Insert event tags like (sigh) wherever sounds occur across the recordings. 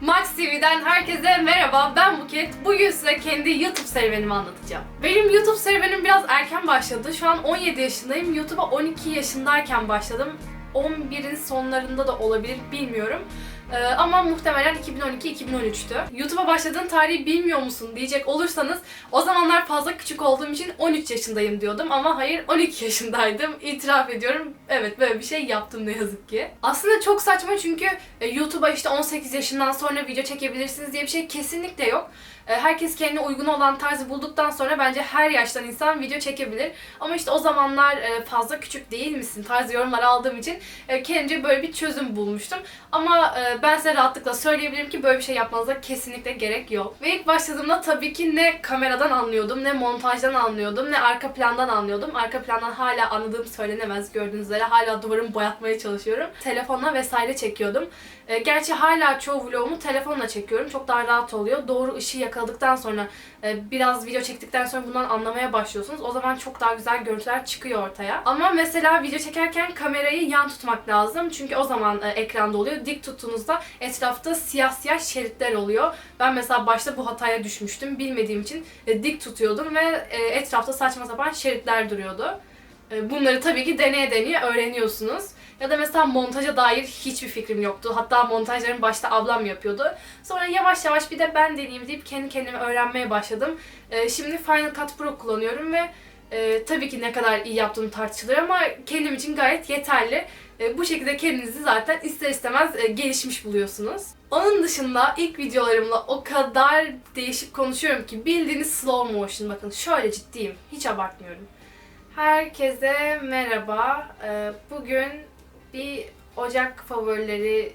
Max TV'den herkese merhaba. Ben Buket. Bugün size kendi YouTube serüvenimi anlatacağım. Benim YouTube serüvenim biraz erken başladı. Şu an 17 yaşındayım. YouTube'a 12 yaşındayken başladım. 11'in sonlarında da olabilir bilmiyorum. Ee, ama muhtemelen 2012-2013'tü. YouTube'a başladığın tarihi bilmiyor musun diyecek olursanız o zamanlar fazla küçük olduğum için 13 yaşındayım diyordum ama hayır 12 yaşındaydım. (laughs) İtiraf ediyorum. Evet böyle bir şey yaptım ne yazık ki. Aslında çok saçma çünkü e, YouTube'a işte 18 yaşından sonra video çekebilirsiniz diye bir şey kesinlikle yok. E, Herkes kendine uygun olan tarzı bulduktan sonra bence her yaştan insan video çekebilir. Ama işte o zamanlar e, fazla küçük değil misin tarzı yorumlar aldığım için kendimce böyle bir çözüm bulmuştum. Ama ben size rahatlıkla söyleyebilirim ki böyle bir şey yapmanıza kesinlikle gerek yok. Ve ilk başladığımda tabii ki ne kameradan anlıyordum, ne montajdan anlıyordum, ne arka plandan anlıyordum. Arka plandan hala anladığım söylenemez gördüğünüz üzere. Hala duvarımı boyatmaya çalışıyorum. Telefonla vesaire çekiyordum. E, gerçi hala çoğu vlogumu telefonla çekiyorum. Çok daha rahat oluyor. Doğru ışığı yakaladıktan sonra e, biraz video çektikten sonra bundan anlamaya başlıyorsunuz. O zaman çok daha güzel görüntüler çıkıyor ortaya. Ama mesela video çekerken kamerayı yan tutmak lazım. Çünkü o zaman e, ekranda oluyor. Dik tuttuğunuzda etrafta siyah siyah şeritler oluyor. Ben mesela başta bu hataya düşmüştüm. Bilmediğim için e, dik tutuyordum ve e, etrafta saçma sapan şeritler duruyordu. E, Bunları tabii ki deneye deneye öğreniyorsunuz. Ya da mesela montaja dair hiçbir fikrim yoktu. Hatta montajların başta ablam yapıyordu. Sonra yavaş yavaş bir de ben deneyeyim deyip kendi kendime öğrenmeye başladım. Şimdi Final Cut Pro kullanıyorum ve e, tabii ki ne kadar iyi yaptığım tartışılır ama kendim için gayet yeterli. E, bu şekilde kendinizi zaten ister istemez e, gelişmiş buluyorsunuz. Onun dışında ilk videolarımla o kadar değişik konuşuyorum ki bildiğiniz slow motion bakın şöyle ciddiyim hiç abartmıyorum. Herkese merhaba. Ee, Bugün bir Ocak favorileri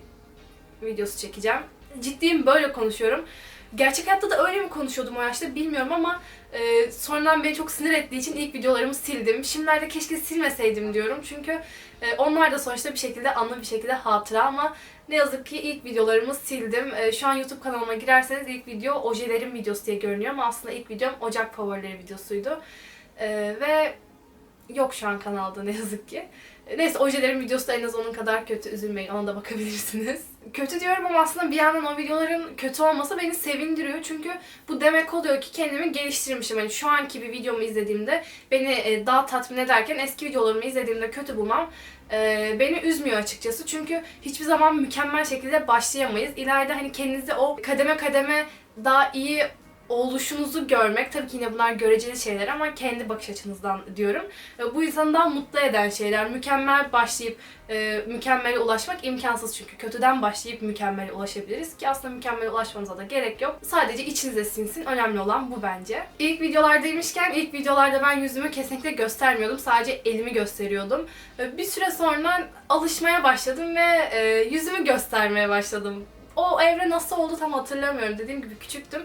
videosu çekeceğim. Ciddiyim böyle konuşuyorum. Gerçek hayatta da öyle mi konuşuyordum o yaşta bilmiyorum ama e, sonradan beni çok sinir ettiği için ilk videolarımı sildim. Şimdilerde keşke silmeseydim diyorum çünkü e, onlar da sonuçta bir şekilde anı bir şekilde hatıra ama ne yazık ki ilk videolarımı sildim. E, şu an YouTube kanalıma girerseniz ilk video ojelerin videosu diye görünüyor ama aslında ilk videom Ocak favorileri videosuydu. E, ve yok şu an kanalda ne yazık ki. Neyse ojelerin videosu da en az onun kadar kötü üzülmeyin ona da bakabilirsiniz. (laughs) Kötü diyorum ama aslında bir yandan o videoların kötü olması beni sevindiriyor. Çünkü bu demek oluyor ki kendimi geliştirmişim. Yani şu anki bir videomu izlediğimde beni e, daha tatmin ederken eski videolarımı izlediğimde kötü bulmam e, beni üzmüyor açıkçası. Çünkü hiçbir zaman mükemmel şekilde başlayamayız. İleride hani kendinizi o kademe kademe daha iyi oluşunuzu görmek tabii ki yine bunlar göreceli şeyler ama kendi bakış açınızdan diyorum. E, Bu insanı daha mutlu eden şeyler. Mükemmel başlayıp e, mükemmele ulaşmak imkansız çünkü kötüden başlayıp mükemmele ulaşabiliriz ki aslında mükemmele ulaşmanıza da gerek yok. Sadece içinize sinsin. Önemli olan bu bence. İlk videolardaymışken ilk videolarda ben yüzümü kesinlikle göstermiyordum. Sadece elimi gösteriyordum. E, Bir süre sonra alışmaya başladım ve e, yüzümü göstermeye başladım. O evre nasıl oldu tam hatırlamıyorum. Dediğim gibi küçüktüm.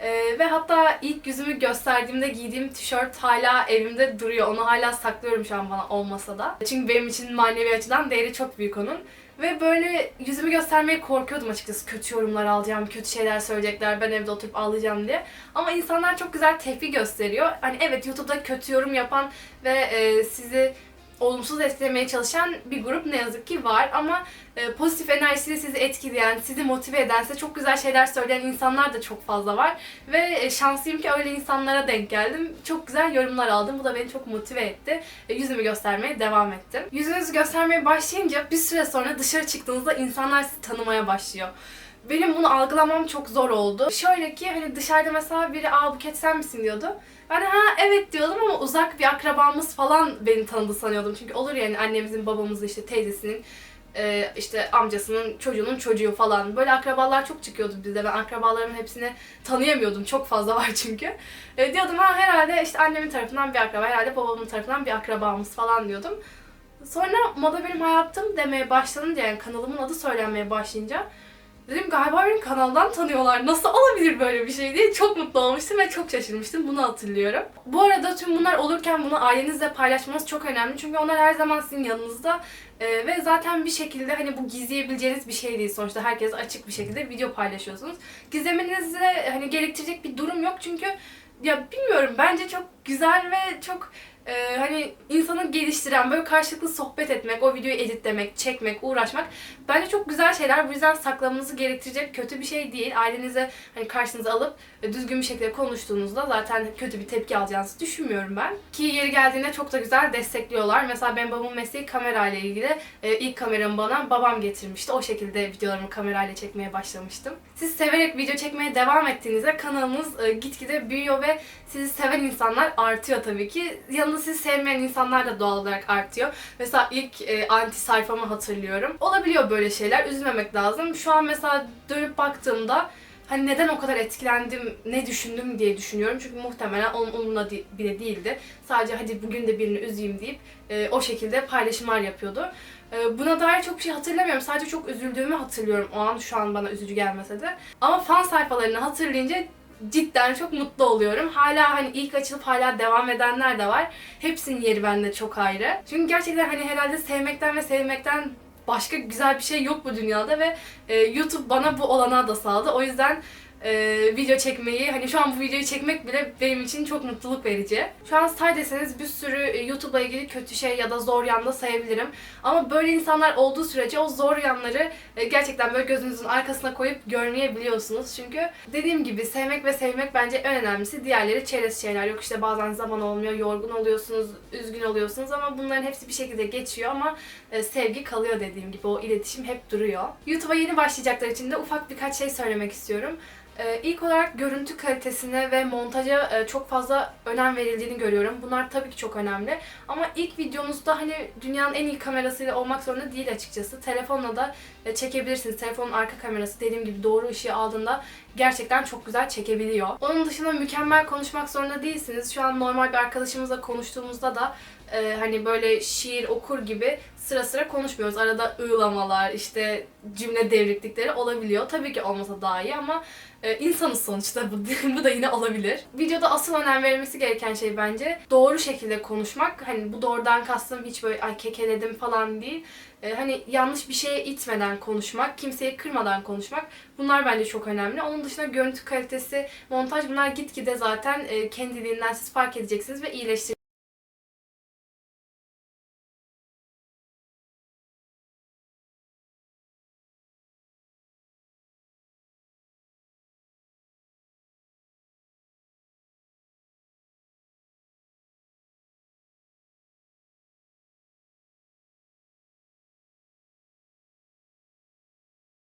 Ee, ve hatta ilk yüzümü gösterdiğimde giydiğim tişört hala evimde duruyor. Onu hala saklıyorum şu an bana olmasa da. Çünkü benim için manevi açıdan değeri çok büyük onun. Ve böyle yüzümü göstermeye korkuyordum açıkçası. Kötü yorumlar alacağım, kötü şeyler söyleyecekler, ben evde oturup ağlayacağım diye. Ama insanlar çok güzel tepki gösteriyor. Hani evet YouTube'da kötü yorum yapan ve e, sizi olumsuz etkilemeye çalışan bir grup ne yazık ki var ama e, pozitif enerjisiyle sizi etkileyen, sizi motive eden, size çok güzel şeyler söyleyen insanlar da çok fazla var ve e, şanslıyım ki öyle insanlara denk geldim. Çok güzel yorumlar aldım. Bu da beni çok motive etti. E, yüzümü göstermeye devam ettim. Yüzünüzü göstermeye başlayınca bir süre sonra dışarı çıktığınızda insanlar sizi tanımaya başlıyor. Benim bunu algılamam çok zor oldu. Şöyle ki hani dışarıda mesela biri aa Buket sen misin diyordu. Ben ha evet diyordum ama uzak bir akrabamız falan beni tanıdı sanıyordum. Çünkü olur yani annemizin, babamızın, işte teyzesinin, e, işte amcasının çocuğunun çocuğu falan. Böyle akrabalar çok çıkıyordu bizde. Ben akrabalarımın hepsini tanıyamıyordum. Çok fazla var çünkü. E, diyordum ha herhalde işte annemin tarafından bir akraba, herhalde babamın tarafından bir akrabamız falan diyordum. Sonra moda benim hayatım demeye başlanınca yani kanalımın adı söylenmeye başlayınca Dedim galiba beni kanaldan tanıyorlar. Nasıl olabilir böyle bir şey diye çok mutlu olmuştum ve çok şaşırmıştım. Bunu hatırlıyorum. Bu arada tüm bunlar olurken bunu ailenizle paylaşmanız çok önemli. Çünkü onlar her zaman sizin yanınızda. Ee, ve zaten bir şekilde hani bu gizleyebileceğiniz bir şey değil. Sonuçta herkes açık bir şekilde video paylaşıyorsunuz. Gizlemenize hani gerektirecek bir durum yok. Çünkü ya bilmiyorum bence çok güzel ve çok e, hani insanı geliştiren, böyle karşılıklı sohbet etmek, o videoyu editlemek, çekmek, uğraşmak bence çok güzel şeyler. Bu yüzden saklamanızı gerektirecek kötü bir şey değil. Ailenize hani karşınıza alıp e, düzgün bir şekilde konuştuğunuzda zaten kötü bir tepki alacağınızı düşünmüyorum ben. Ki yeri geldiğinde çok da güzel destekliyorlar. Mesela benim babamın mesleği kamerayla ilgili. E, ilk kameramı bana babam getirmişti. O şekilde videolarımı kamerayla çekmeye başlamıştım. Siz severek video çekmeye devam ettiğinizde kanalınız e, gitgide büyüyor ve sizi seven insanlar artıyor tabii ki. Yanında sizi sevmeyen insanlar da doğal olarak artıyor. Mesela ilk e, anti sayfamı hatırlıyorum. Olabiliyor böyle şeyler. Üzülmemek lazım. Şu an mesela dönüp baktığımda hani neden o kadar etkilendim, ne düşündüm diye düşünüyorum. Çünkü muhtemelen onun umurunda bile değildi. Sadece hadi bugün de birini üzeyim deyip e, o şekilde paylaşımlar yapıyordu. E, buna dair çok şey hatırlamıyorum. Sadece çok üzüldüğümü hatırlıyorum o an. Şu an bana üzücü gelmese de. Ama fan sayfalarını hatırlayınca cidden çok mutlu oluyorum. Hala hani ilk açılıp hala devam edenler de var. Hepsinin yeri bende çok ayrı. Çünkü gerçekten hani herhalde sevmekten ve sevmekten başka güzel bir şey yok bu dünyada ve e, YouTube bana bu olanağı da sağladı. O yüzden e, video çekmeyi, hani şu an bu videoyu çekmek bile benim için çok mutluluk verici. Şu an say deseniz bir sürü e, YouTube'la ilgili kötü şey ya da zor yan da sayabilirim. Ama böyle insanlar olduğu sürece o zor yanları e, gerçekten böyle gözünüzün arkasına koyup görmeyebiliyorsunuz. Çünkü dediğim gibi sevmek ve sevmek bence en önemlisi. Diğerleri çerez şeyler. Yok işte bazen zaman olmuyor, yorgun oluyorsunuz, üzgün oluyorsunuz ama bunların hepsi bir şekilde geçiyor ama e, sevgi kalıyor dediğim gibi. O iletişim hep duruyor. YouTube'a yeni başlayacaklar için de ufak birkaç şey söylemek istiyorum. Ee, İlk olarak görüntü kalitesine ve montaja e, çok fazla önem verildiğini görüyorum. Bunlar tabii ki çok önemli. Ama ilk videonuzda hani dünyanın en iyi kamerasıyla olmak zorunda değil açıkçası. Telefonla da e, çekebilirsiniz. Telefonun arka kamerası dediğim gibi doğru ışığı aldığında gerçekten çok güzel çekebiliyor. Onun dışında mükemmel konuşmak zorunda değilsiniz. Şu an normal bir arkadaşımızla konuştuğumuzda da e, hani böyle şiir okur gibi sıra sıra konuşmuyoruz. Arada ığlamalar, işte cümle devriklikleri olabiliyor. Tabii ki olmasa daha iyi ama e, insanız sonuçta (laughs) bu, bu da yine olabilir. Videoda asıl önem verilmesi gereken şey bence doğru şekilde konuşmak. Hani bu doğrudan kastım hiç böyle ay kekeledim falan değil. E, hani yanlış bir şeye itmeden konuşmak, kimseyi kırmadan konuşmak. Bunlar bence çok önemli. Onun dışında görüntü kalitesi, montaj bunlar gitgide zaten e, kendiliğinden siz fark edeceksiniz ve iyileştirecek.